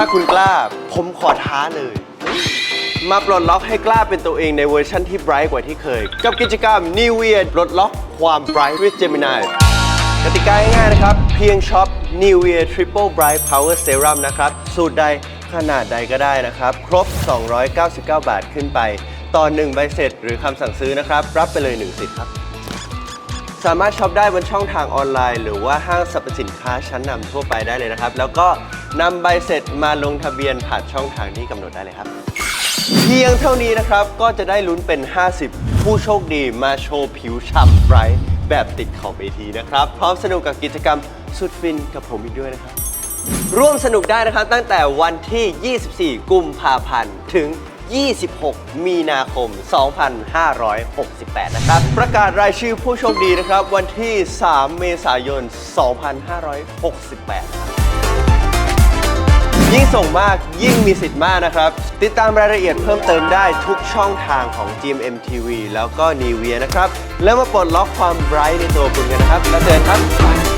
ถ้าคุณกล้า ผมขอท้าเลย มาปลดล็อกให้กล้าเป็นตัวเองในเวอร์ชั่นที่ไบรท์กว่าที่เคย กับกิจกรรม New Year ปลดล็อกความ Bright with Gemini กติกาง่ายๆนะครับ เพียงช็อป New Year Triple Bright Power Serum นะครับ สูตรใดขนาดใดก็ได้นะครับ ครบ 299 บาทขึ้นไป ต่อ1ใบเสร็จหรือคำสั่งซื้อนะครับ รับไปเลย 1 สิทธิ์ครับ สามารถช็อปได้บนช่องทางออนไลน์ หรือว่าห้างสรรพสินค้าชั้นนำทั่วไปได้เลยนะครับ แล้วก็นำใบเสร็จมาลงทะเบียนผ่านช่องทางที่กำหนดได้เลยครับ เพียงเท่านี้นะครับก็จะได้ลุ้นเป็น 50 ผู้โชคดีมาโชว์ผิวฉ่ำไบรท์แบบติดขอบเวทีนะครับ พร้อมสนุกกับกิจกรรมสุดฟินกับผมอีกด้วยนะครับ ร่วมสนุกได้นะครับตั้งแต่วันที่ 24 กุมภาพันธ์ถึง 26 มีนาคม 2568 นะครับ ประกาศรายชื่อผู้โชคดีนะครับ วันที่ 3 เมษายน 2568นะครับยิ่งส่งมากยิ่งมีสิทธิ์มากนะครับ ติดตามรายละเอียดเพิ่มเติมได้ทุกช่องทางของ GMM TV แล้วก็ n ีเวียนะครับ แล้วมาปลดล็อกความไบรท์ในตัวคุณกันนะครับ แล้วเจอกันครับ